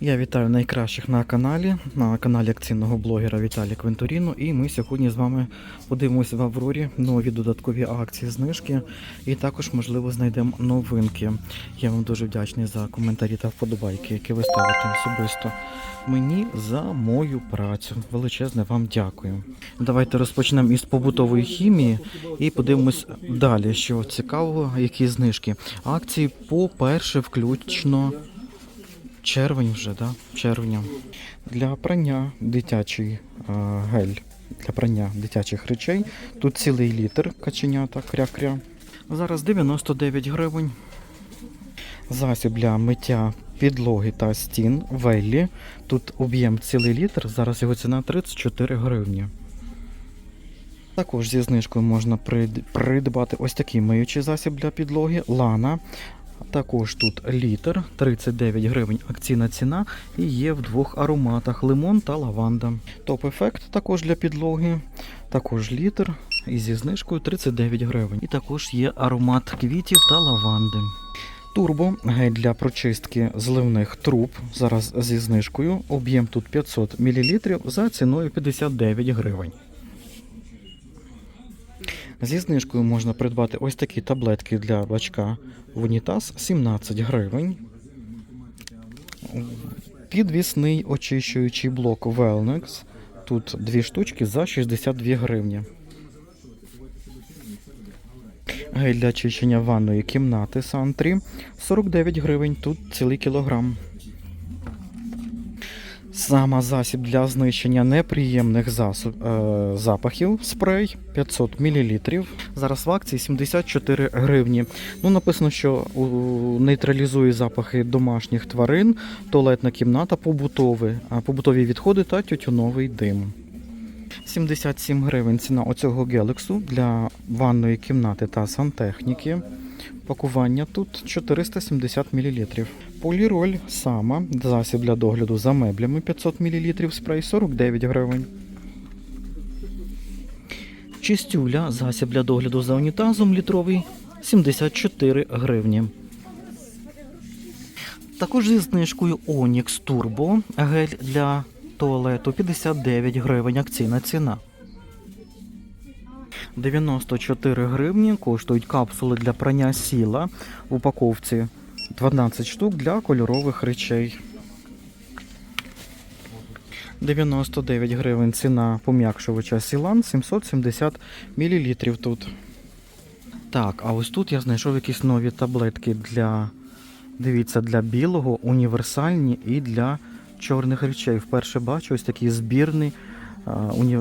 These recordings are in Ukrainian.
Я вітаю найкращих на каналі, на каналі акційного блогера Віталія Квенторіно. І ми сьогодні з вами подивимося в Аврорі нові додаткові акції, знижки, і також, можливо, знайдемо новинки. Я вам дуже вдячний за коментарі та вподобайки, які ви ставите особисто мені за мою працю. Величезне вам дякую. Давайте розпочнемо із побутової хімії і подивимось далі, що цікавого, які знижки. Акції по перше, включно. Червень вже, да? Червня. Для прання дитячий е, гель для прання дитячих речей. Тут цілий літр каченята кря-кря. Зараз 99 гривень. Засіб для миття підлоги та стін Веллі. Тут об'єм цілий літр. Зараз його ціна 34 гривні. Також зі знижкою можна придбати ось такий миючий засіб для підлоги Лана. Також тут літр 39 гривень акційна ціна і є в двох ароматах лимон та лаванда. Топ-ефект також для підлоги, також літр і зі знижкою 39 гривень. І також є аромат квітів та лаванди. Турбо гель для прочистки зливних труб. Зараз зі знижкою. Об'єм тут 500 мл за ціною 59 гривень. Зі знижкою можна придбати ось такі таблетки для бачка в унітаз 17 гривень. Підвісний очищуючий блок Wellnex. Тут дві штучки за 62 гривні. Гель для очищення ванної кімнати Сантрі 49 гривень, тут цілий кілограм. Сама засіб для знищення неприємних засоб, е, запахів спрей 500 мл. Зараз в акції 74 гривні. Ну, написано, що у, нейтралізує запахи домашніх тварин, туалетна кімната, побутові, побутові відходи та тютюновий дим. 77 гривень ціна оцього гелексу для ванної кімнати та сантехніки. Пакування тут 470 мл. Поліроль сама, засіб для догляду за меблями 500 мл, спрей 49 гривень. Чистюля, засіб для догляду за унітазом літровий 74 гривні. Також зі знижкою Onyx Turbo гель для туалету 59 гривень акційна ціна. 94 гривні коштують капсули для прання сіла в упаковці 12 штук для кольорових речей. 99 гривень ціна пом'якшувача Сілан 770 мл тут. Так, а ось тут я знайшов якісь нові таблетки для, дивіться, для білого, універсальні і для чорних речей. Вперше бачу ось такий збірний. а, уні...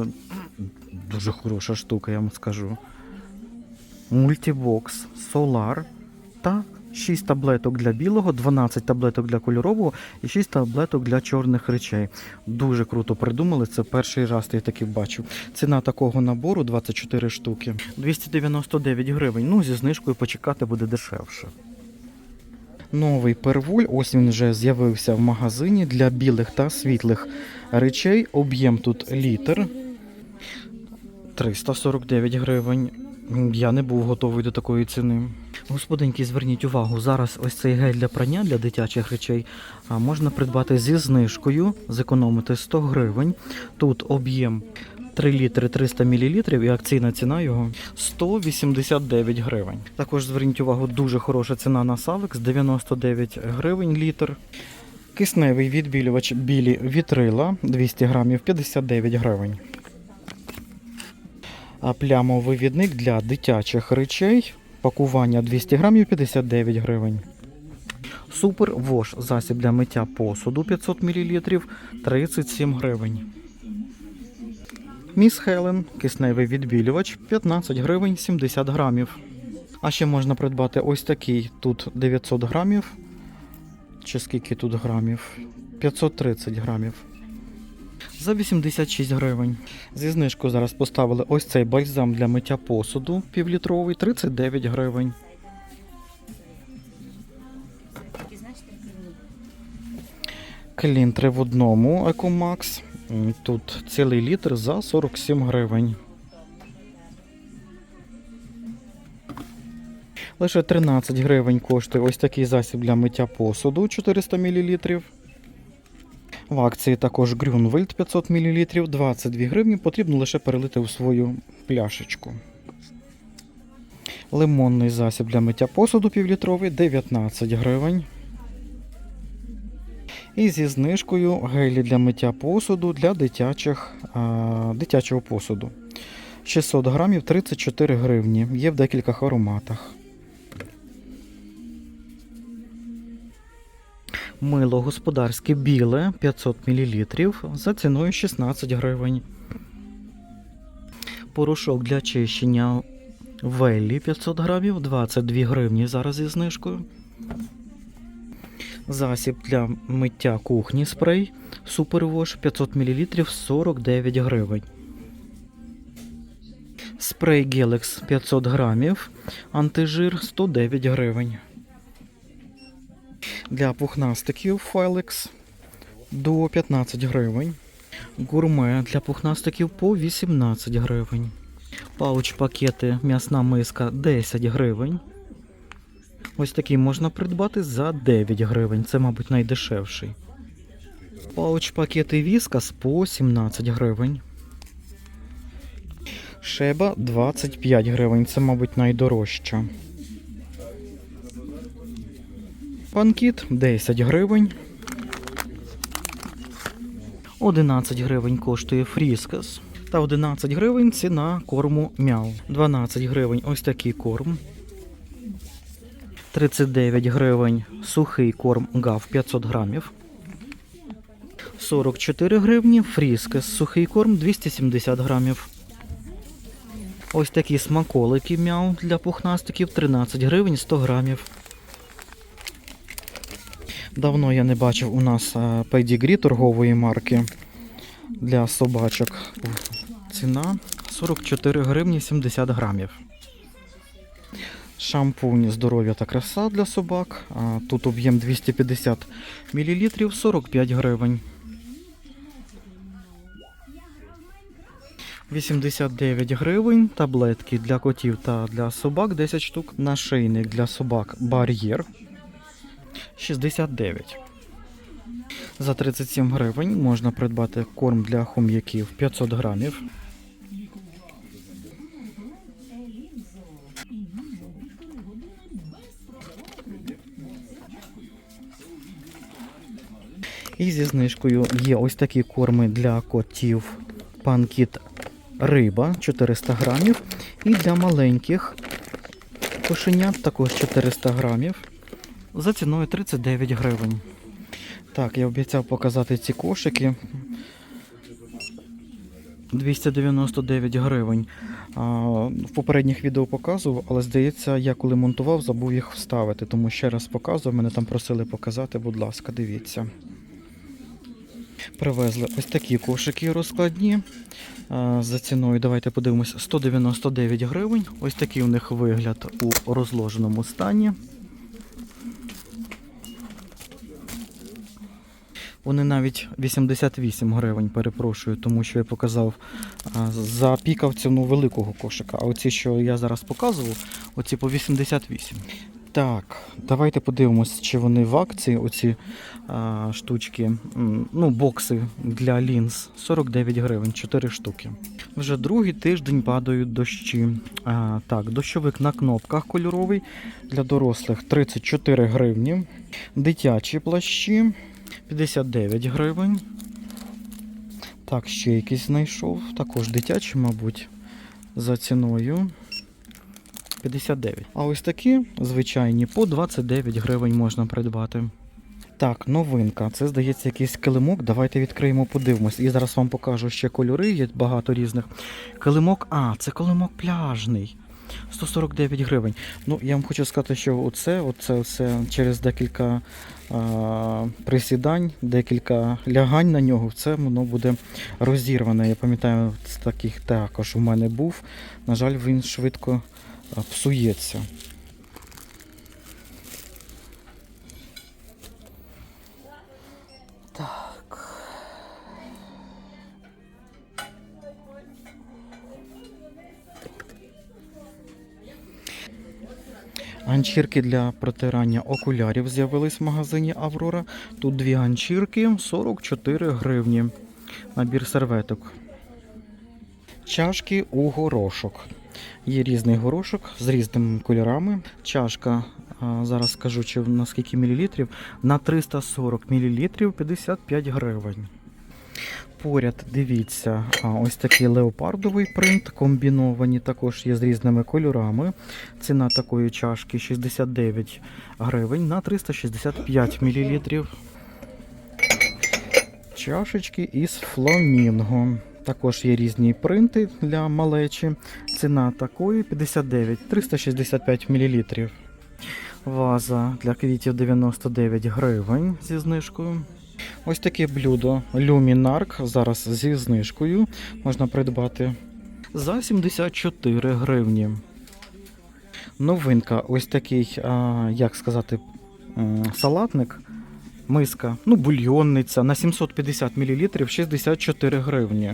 Дуже хороша штука, я вам скажу. Мультибокс Solar та 6 таблеток для білого, 12 таблеток для кольорового і 6 таблеток для чорних речей. Дуже круто придумали. Це перший раз я таки бачу. Ціна такого набору 24 штуки. 299 гривень. Ну, зі знижкою почекати буде дешевше. Новий первуль, ось він вже з'явився в магазині для білих та світлих речей. Об'єм тут літр. 349 гривень. Я не був готовий до такої ціни. Господинки, зверніть увагу, зараз ось цей гель для прання для дитячих речей можна придбати зі знижкою, зекономити 100 гривень. Тут об'єм 3 літри 300 мл і акційна ціна його 189 гривень. Також зверніть увагу, дуже хороша ціна на Савекс 99 гривень літр. Кисневий відбілювач білі вітрила 200 грамів 59 гривень. А плямовий відник для дитячих речей. Пакування 200 грамів 59 гривень. Супер Вош засіб для миття посуду 500 мл 37 гривень. Міс Хелен кисневий відбілювач 15 гривень 70 грамів. А ще можна придбати ось такий тут 900 грамів. Чи скільки тут грамів? 530 грамів. За 86 гривень. Зі знижкою зараз поставили ось цей бальзам для миття посуду півлітровий 39 гривень. Клін 3 в одному Екомакс. Тут цілий літр за 47 гривень. Лише 13 гривень коштує ось такий засіб для миття посуду 400 мл. В акції також Грюнвельд 500 мл, 22 гривні. Потрібно лише перелити у свою пляшечку. Лимонний засіб для миття посуду півлітровий 19 гривень. І зі знижкою гелі для миття посуду для дитячих, а, дитячого посуду. 600 грамів 34 гривні. Є в декількох ароматах. Мило господарське біле 500 мл за ціною 16 гривень. Порошок для чищення Веллі 500 грамів 22 гривні зараз зі знижкою. Засіб для миття кухні спрей Супервош 500 мл 49 гривень. Спрей Гелекс 500 грамів, антижир 109 гривень. Для пухнастиків Файлекс до 15 гривень. Гурме для пухнастиків по 18 гривень. Пауч пакети м'ясна миска 10 гривень. Ось такий можна придбати за 9 гривень. Це, мабуть, найдешевший. Пауч пакети Віскас по 17 гривень. Шеба 25 гривень. Це, мабуть, найдорожча. Панкіт 10 гривень. 11 гривень коштує фріскас. Та 11 гривень ціна корму мяу. 12 гривень ось такий корм. 39 гривень сухий корм гав 500 грамів. 44 гривні фріскас сухий корм 270 грамів. Ось такі смаколики мяу для пухнастиків 13 гривень 100 грамів. Давно я не бачив у нас е, педігрі торгової марки для собачок. Ціна 44 гривні 70 грамів. Шампунь здоров'я та краса для собак. Тут об'єм 250 мл 45 гривень. 89 гривень. Таблетки для котів та для собак 10 штук. Нашийник для собак бар'єр 69. За 37 гривень можна придбати корм для хом'яків 500 грамів. І зі знижкою є ось такі корми для котів панкіт риба 400 грамів. І для маленьких кошенят також 400 грамів за ціною 39 гривень. Так, я обіцяв показати ці кошики. 299 гривень. А, в попередніх відео показував, але здається, я коли монтував, забув їх вставити, тому ще раз показував. Мене там просили показати, будь ласка, дивіться. Привезли ось такі кошики розкладні. А, за ціною, давайте подивимось, 199 гривень. Ось такий у них вигляд у розложеному стані. Вони навіть 88 гривень, перепрошую, тому що я показав запікав ціну великого кошика. А оці, що я зараз показував, оці по 88. Так, давайте подивимось, чи вони в акції, оці а, штучки, ну, бокси для лінз 49 гривень, 4 штуки. Вже другий тиждень падають дощі. А, так, дощовик на кнопках кольоровий для дорослих 34 гривні. Дитячі плащі 59 гривень. Так, ще якийсь знайшов. Також дитячий, мабуть, за ціною 59. А ось такі звичайні по 29 гривень можна придбати. Так, новинка. Це здається якийсь килимок. Давайте відкриємо, подивимось. І зараз вам покажу ще кольори, є багато різних. Килимок, а, це килимок пляжний. 149 гривень. Ну, я вам хочу сказати, що оце, оце, оце через декілька присідань, декілька лягань на нього, це воно буде розірване. Я пам'ятаю, таких також у мене був. На жаль, він швидко псується. Ганчірки для протирання окулярів з'явились в магазині Аврора. Тут дві ганчірки 44 гривні. Набір серветок. Чашки у горошок. Є різний горошок з різними кольорами. Чашка, зараз скажу, чи на скільки мілілітрів, на 340 мілілітрів 55 гривень. Поряд дивіться, ось такий леопардовий принт, комбіновані, також є з різними кольорами. Ціна такої чашки 69 гривень на 365 мілілітрів. Чашечки із фламінго. Також є різні принти для малечі. Ціна такої 59 365 мл. Ваза для квітів 99 гривень зі знижкою. Ось таке блюдо Люмінарк зараз зі знижкою можна придбати за 74 гривні. Новинка, ось такий, а, як сказати, салатник, миска, ну, бульйонниця на 750 мл 64 гривні.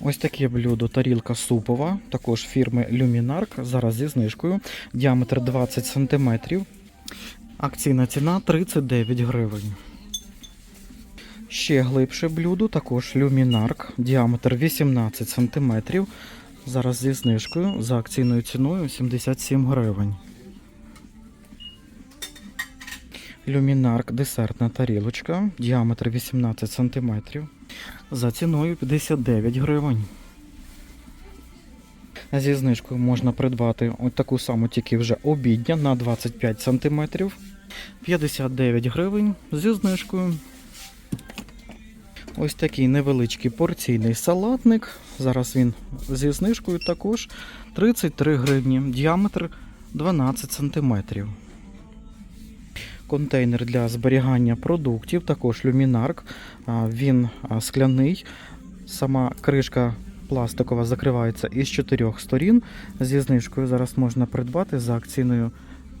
Ось таке блюдо тарілка супова, також фірми Luminark, зараз зі знижкою. Діаметр 20 см. Акційна ціна 39 гривень. Ще глибше блюдо, також Luminark, діаметр 18 см. Зараз зі знижкою за акційною ціною 77 гривень. Люмінарк десертна тарілочка, діаметр 18 см. За ціною 59 гривень. Зі знижкою можна придбати ось таку саму тільки вже обідня на 25 см. 59 гривень зі знижкою. Ось такий невеличкий порційний салатник. Зараз він зі знижкою також 33 гривні, діаметр 12 см. Контейнер для зберігання продуктів, також люмінарк. Він скляний. Сама кришка пластикова закривається із чотирьох сторін. Зі знижкою зараз можна придбати за акційною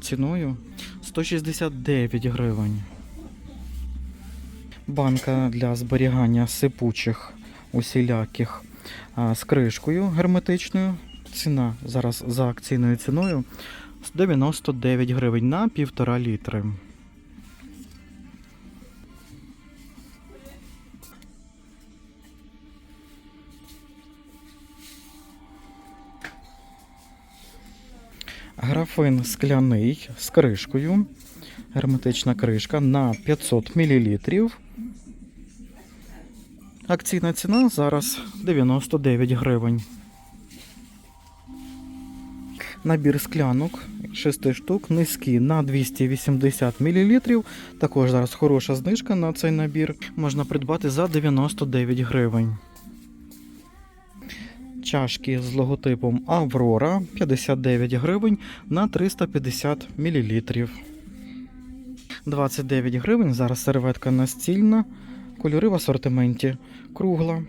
ціною 169 гривень. Банка для зберігання сипучих усіляких з кришкою герметичною. Ціна зараз за акційною ціною 99 гривень на півтора літри. Графин скляний з кришкою. Герметична кришка на 500 мл. Акційна ціна зараз 99 гривень. Набір склянок 6 штук, низькі на 280 мл. Також зараз хороша знижка на цей набір. Можна придбати за 99 гривень. Чашки з логотипом Аврора 59 гривень на 350 мл. 29 гривень. Зараз серветка настільна. Кольори в асортименті кругла.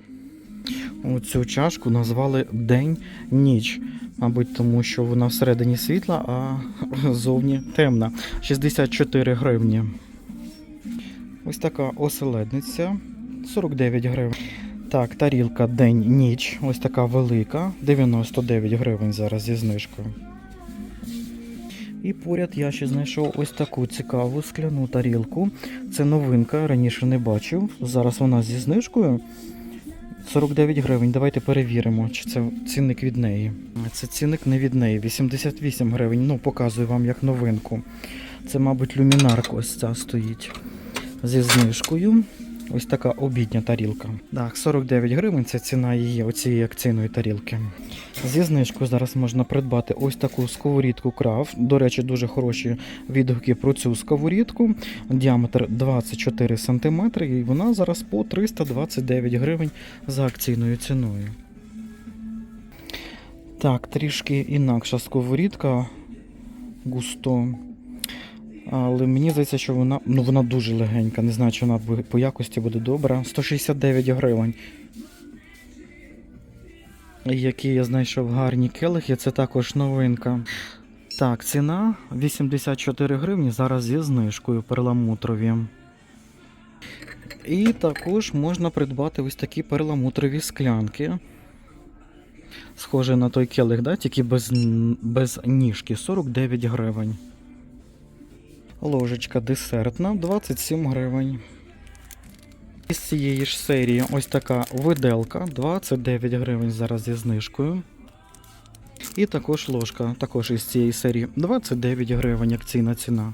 Оцю чашку назвали День-ніч. Мабуть, тому що вона всередині світла, а зовні темна. 64 гривні. Ось така оселедниця 49 гривень. Так, тарілка день-ніч. Ось така велика. 99 гривень зараз зі знижкою. І поряд я ще знайшов ось таку цікаву скляну тарілку. Це новинка, раніше не бачив. Зараз вона зі знижкою. 49 гривень. Давайте перевіримо, чи це цінник від неї. Це цінник не від неї. 88 гривень. Ну, показую вам як новинку. Це, мабуть, люмінарка ось ця стоїть зі знижкою. Ось така обідня тарілка. Так, 49 гривень це ціна її, оцієї акційної тарілки. Зі знижкою зараз можна придбати ось таку сковорідку крав. До речі, дуже хороші відгуки про цю сковорідку. Діаметр 24 см, і вона зараз по 329 гривень за акційною ціною. Так, трішки інакша сковорідка густо. Але мені здається, що вона ну, вона дуже легенька. Не знаю, чи вона по якості буде добра. 169 гривень. Які я знайшов гарні келихи, це також новинка. Так, ціна 84 гривні, зараз зі знижкою перламутрові. І також можна придбати ось такі перламутрові склянки. Схоже на той келих, да? тільки без, без ніжки. 49 гривень. Ложечка десертна 27 гривень. Із цієї ж серії ось така виделка 29 гривень зараз зі знижкою. І також ложка, також із цієї серії 29 гривень акційна ціна.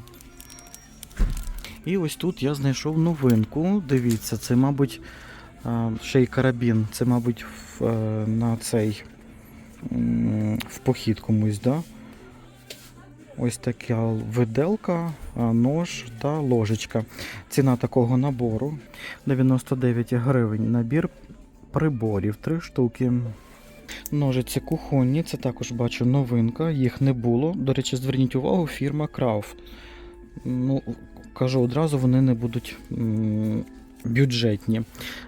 І ось тут я знайшов новинку. Дивіться, це, мабуть, ще й карабін. Це, мабуть, е, на цей в похід комусь, да? Ось така виделка, нож та ложечка. Ціна такого набору 99 гривень. Набір приборів, 3 штуки. Ножиці кухонні, це також бачу новинка, їх не було. До речі, зверніть увагу, фірма Крауф. Ну, кажу одразу, вони не будуть бюджетні.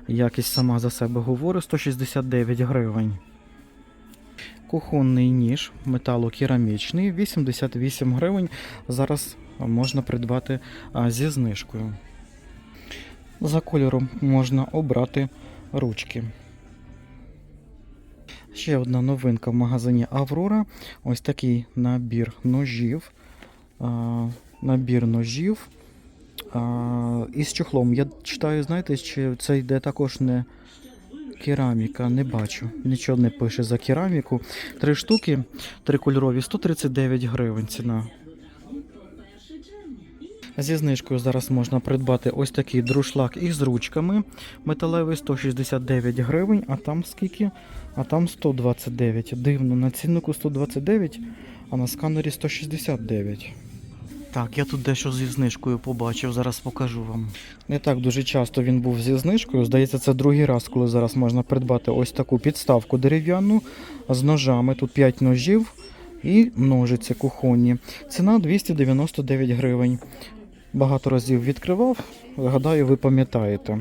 Якість сама за себе говорю, 169 гривень. Кухонний ніж металокерамічний, 88 гривень. Зараз можна придбати зі знижкою. За кольором можна обрати ручки. Ще одна новинка в магазині Аврора. Ось такий набір ножів. Набір ножів із чохлом. Я читаю, знаєте, чи це йде також не кераміка, не бачу. Нічого не пише за кераміку. Три штуки, три кольорові, 139 гривень ціна. Зі знижкою зараз можна придбати ось такий друшлак із ручками. Металевий 169 гривень, а там скільки? А там 129. Дивно, на ціннику 129, а на сканері 169. Так, я тут дещо зі знижкою побачив, зараз покажу вам. Не так дуже часто він був зі знижкою. Здається, це другий раз, коли зараз можна придбати ось таку підставку дерев'яну з ножами. Тут 5 ножів і ножиці кухонні. Ціна 299 гривень. Багато разів відкривав. Гадаю, ви пам'ятаєте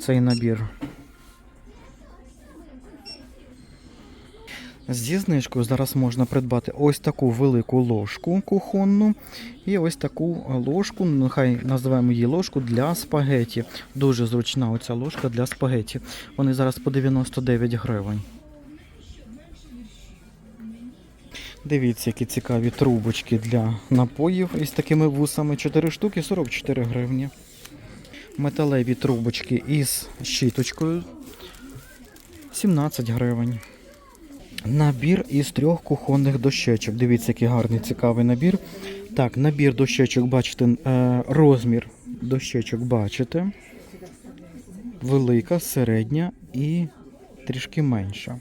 цей набір. Зі знижкою зараз можна придбати ось таку велику ложку кухонну і ось таку ложку, нехай називаємо її ложку для спагеті. Дуже зручна оця ложка для спагеті. Вони зараз по 99 гривень. Дивіться, які цікаві трубочки для напоїв із такими вусами. 4 штуки 44 гривні. Металеві трубочки із щіточкою 17 гривень. Набір із трьох кухонних дощечок. Дивіться, який гарний цікавий набір. Так, набір дощечок, бачите, е, розмір дощечок бачите. Велика, середня і трішки менша.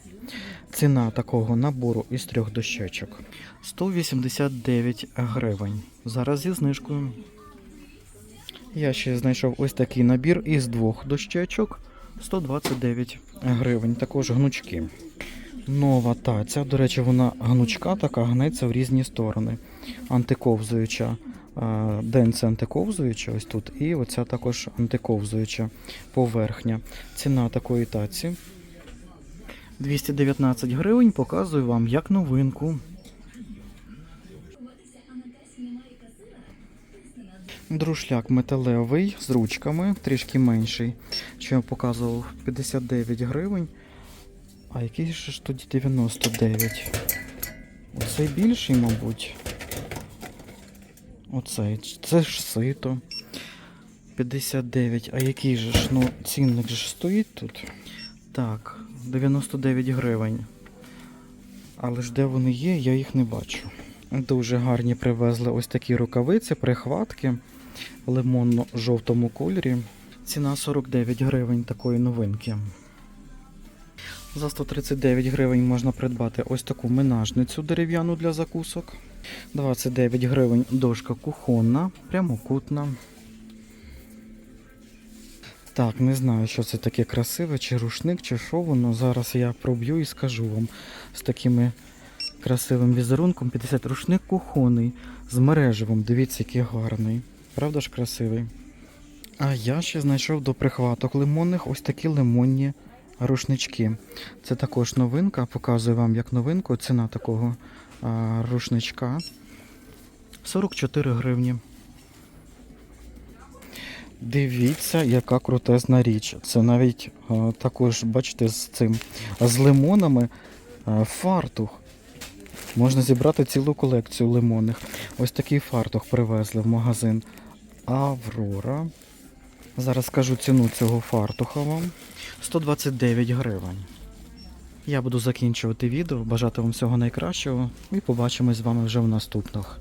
Ціна такого набору із трьох дощечок 189 гривень. Зараз зі знижкою. Я ще знайшов ось такий набір із двох дощечок 129 гривень. Також гнучки. Нова таця. До речі, вона гнучка така гнеться в різні сторони. Антиковзуюча. а, Денце антиковзуюча ось тут. І оця також антиковзуюча поверхня. Ціна такої таці 219 гривень. Показую вам як новинку. Друшляк металевий з ручками, трішки менший. Що я показував 59 гривень. А який ж тоді 99? Оцей більший, мабуть. Оцей. Це ж сито. 59. А який же ж? Ну, цінник же стоїть тут. Так, 99 гривень. Але ж де вони є, я їх не бачу. Дуже гарні привезли ось такі рукавиці, прихватки в лимонно-жовтому кольорі. Ціна 49 гривень такої новинки. За 139 гривень можна придбати ось таку минажницю дерев'яну для закусок. 29 гривень дошка кухонна, прямокутна. Так, не знаю, що це таке красиве, чи рушник, чи що воно. Зараз я проб'ю і скажу вам з такими красивим візерунком. 50 рушник кухонний з мережевим. Дивіться, який гарний. Правда ж красивий? А я ще знайшов до прихваток лимонних ось такі лимонні рушнички. Це також новинка. Показую вам як новинку. Ціна такого а, рушничка 44 гривні. Дивіться, яка крутезна річ. Це навіть а, також, бачите, з цим з лимонами. Е, Фартух. Можна зібрати цілу колекцію лимонних. Ось такий фартух привезли в магазин Аврора. Зараз скажу ціну цього фартуха вам. 129 гривень. Я буду закінчувати відео, бажати вам всього найкращого і побачимось з вами вже в наступних.